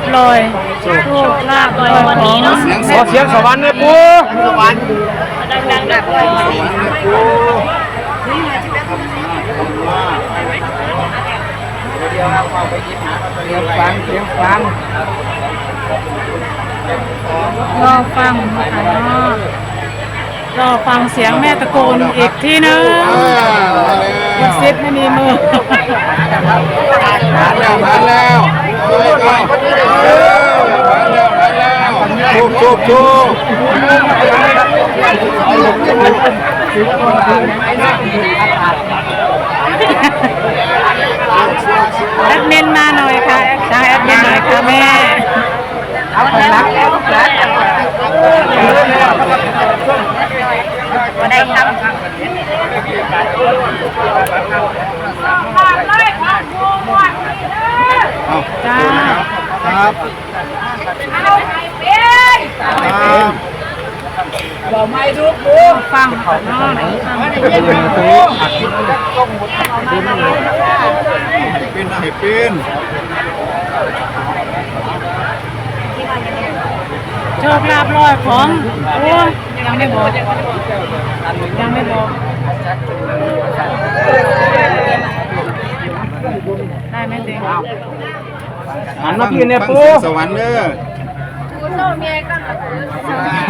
บลอยโชคลาบลอยของขอเสียงสวรรค์เนี่ยปูดังๆนะปูเสียงฟังเสียงฟังรอฟังนะคะเนาะรอฟังเสียงแม่ตะโกนอีกทีนึงกดซิดไม่มีมือผ่านแล้วผ่านแล้ว ผ่านแล้วผ่านแล้วทุกทุกทุกแอดมินมาหน่อยค่ะทางแอดมินหน่อยค่ะแม่เอาไปรักแล้วได้ทำ เอา จ้าครับครับฟังค่ะเนาะฟังเป็นให้เป็นโชคลาบลอยของโอ้ยยังไม่บอกยังไม่บอกได้ไหมเต็ง หันมาพี่เนี่ยปูสวรรค์เด้อ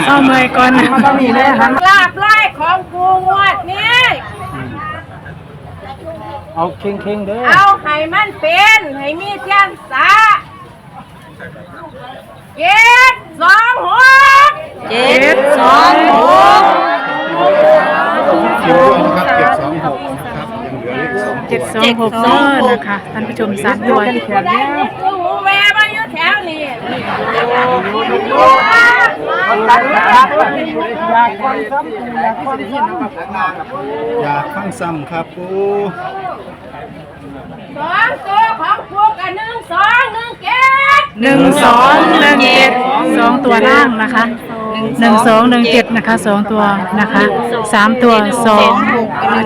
เข้าเมยก่อนนะต้องมีแน่หันลาบไล่ของกูงวดนี้ เอาเข่งเข่งเด้อ เอาให้มันเป็นให้มีเทียนสาเจ็ดสองหกเจ็ดสองหกเก็บด้วยนะครับเก็บสองหกนะครับยังเหลือเลขสองเจ็ดสองหกเออนะคะท่านผู้ชมสามตัว ได้กูหูแวมาอยู่แถวนี้ อยากข้างซ้ำครับปูสองตัวของกูกับหนึ่งสองหนึ่งเจ็ดหนึ่งสองหนึ่งเจ็ดสองตัวล่างนะคะหนึ่งสองหนึ่งเจ็ดนะคะสองตัวนะคะสามตัวสอง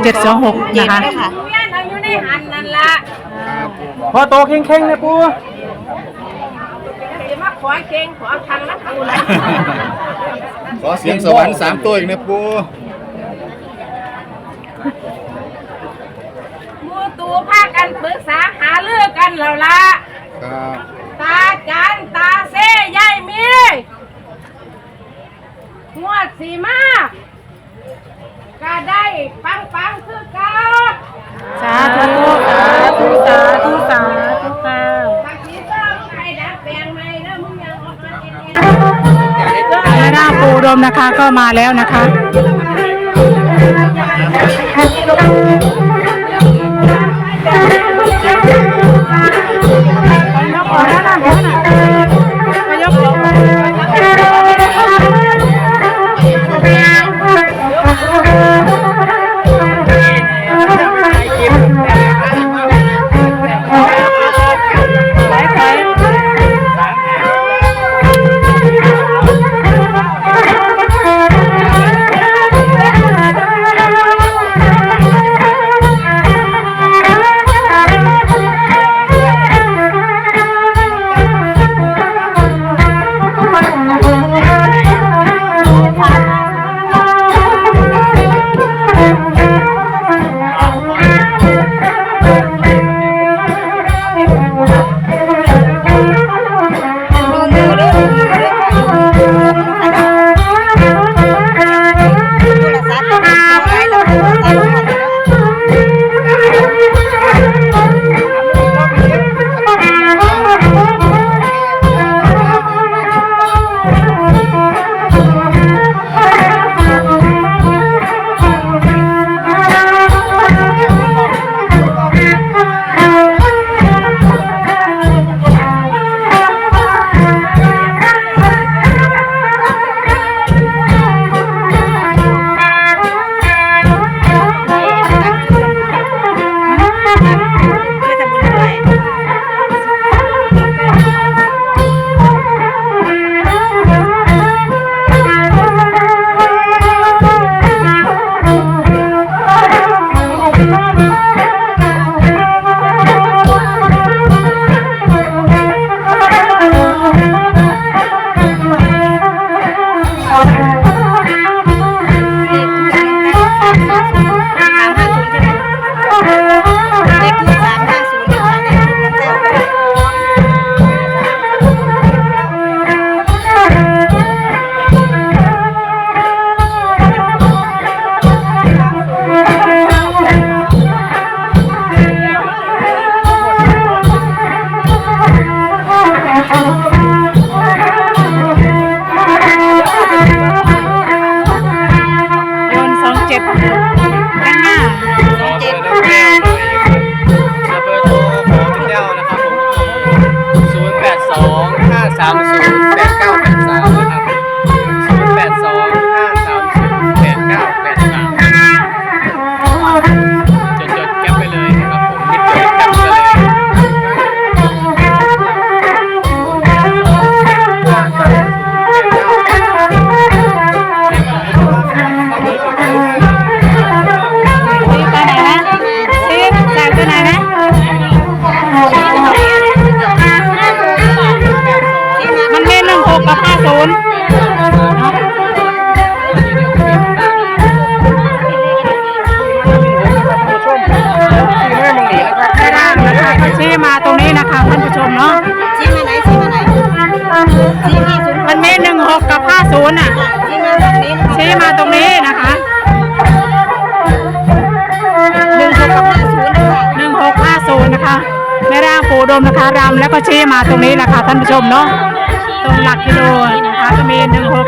เจ็ดสองหกนะคะเวียนอาอยู่ในหันนั่นละพอโตเข่งเข่งนี่ยปู ขอเก่งขอทางนักกูละขอเสียงสวรรค์สามตัวอีกนะปูหมูตูพากันปรึกษาหาเลือกกันแล้วล่ะครับตาจันตาเซ่ยายมีงวดสีมา นะคะก็มาแล้วนะคะ ศูนย์ให้ร่างนะคะก็ชี้มาตรงนี้นะคะท่านผู้ชมเนาะชี้มาไหนชี้มาไหนชี้มาศูนย์มันมีหนึ่งหกกับห้าศูนย์อะชี้มาตรงนี้ชี้มาตรงนี้นะคะหนึ่งหกกับห้าศูนย์ค่ะหนึ่งหกห้าศูนย์นะคะแม่ร่างปูดมนะคะรำแล้วก็ชี้มาตรงนี้แหละค่ะท่านผู้ชมเนาะ ตรงหลักกิโลนะคะก็มีหนึ่งหก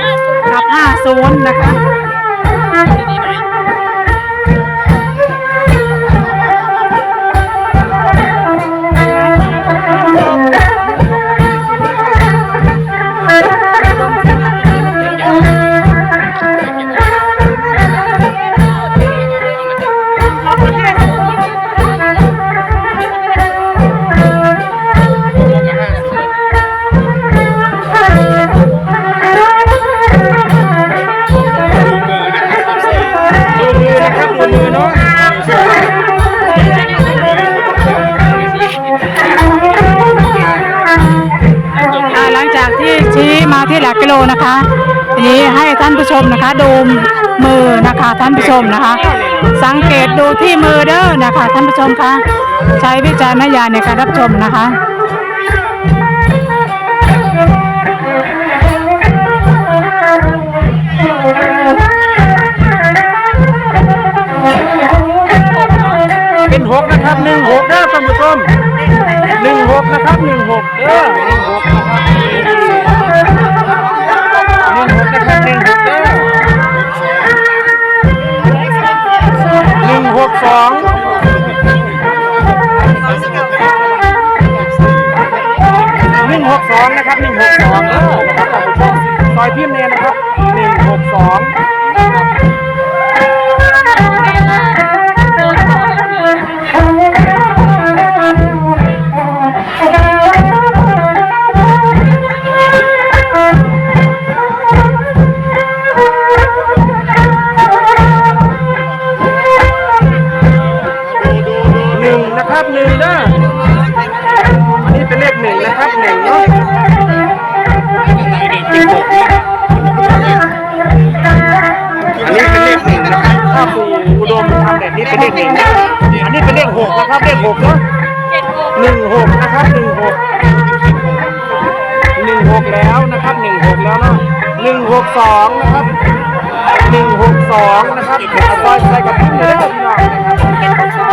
กับห้าศูนย์นะคะ ชมนะคะ ดูมือนะคะท่านผู้ชมนะคะ สังเกตดูที่มือเด้อนะคะท่านผู้ชมคะใช้วิจารณญาณในการรับชมนะคะเป็นหกนะครับหนึ่งหกเด้อท่านผู้ชมหนึ่งหกนะครับหนึ่งหกเด้อหนึ่งหกนะครับ นเลขหกนะครับเลขหกเนาะหนึ่งหกนะครับหนึ่งหกหนึ่งหกแล้วนะครับหนึ่งหกแล้วเนาะหนึ่งหกสองนะครับหนึ่งหกสองนะครับเอาซอยใส่กับพี่เลยพี่น้อง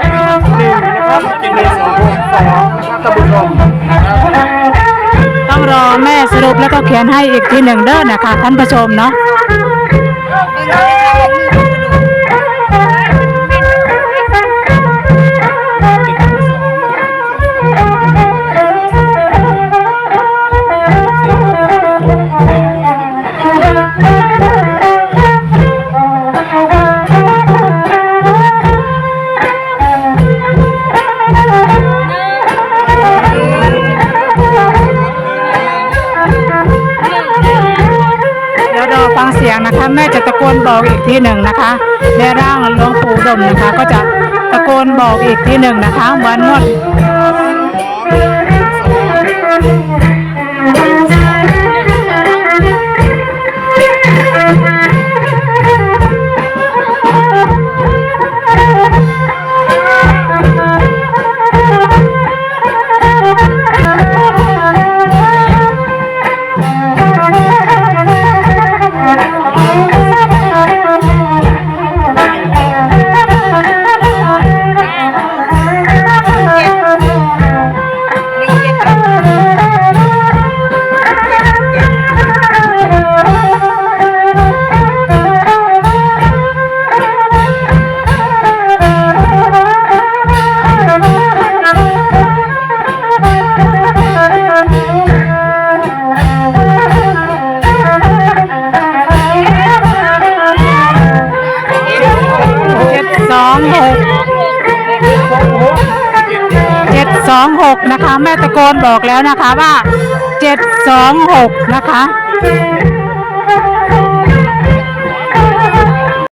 นะครับหนึ่งนะครับหนึ่งหกสองนะครับท่านผู้ชมนะครับต้องรอแม่สรุปแล้วก็เขียนให้อีกทีหนึ่งเด้อนะคะท่านผู้ชมเนาะ นบอกอีกที่หนึ่งนะคะในร่างหลวงปู่ดมนะคะ ก็จะตะโกนบอกอีกที่หนึ่งนะคะเหมือนงด ไร 6 นะคะ แม่ตะโกนบอกแล้วนะคะว่า 726 นะคะ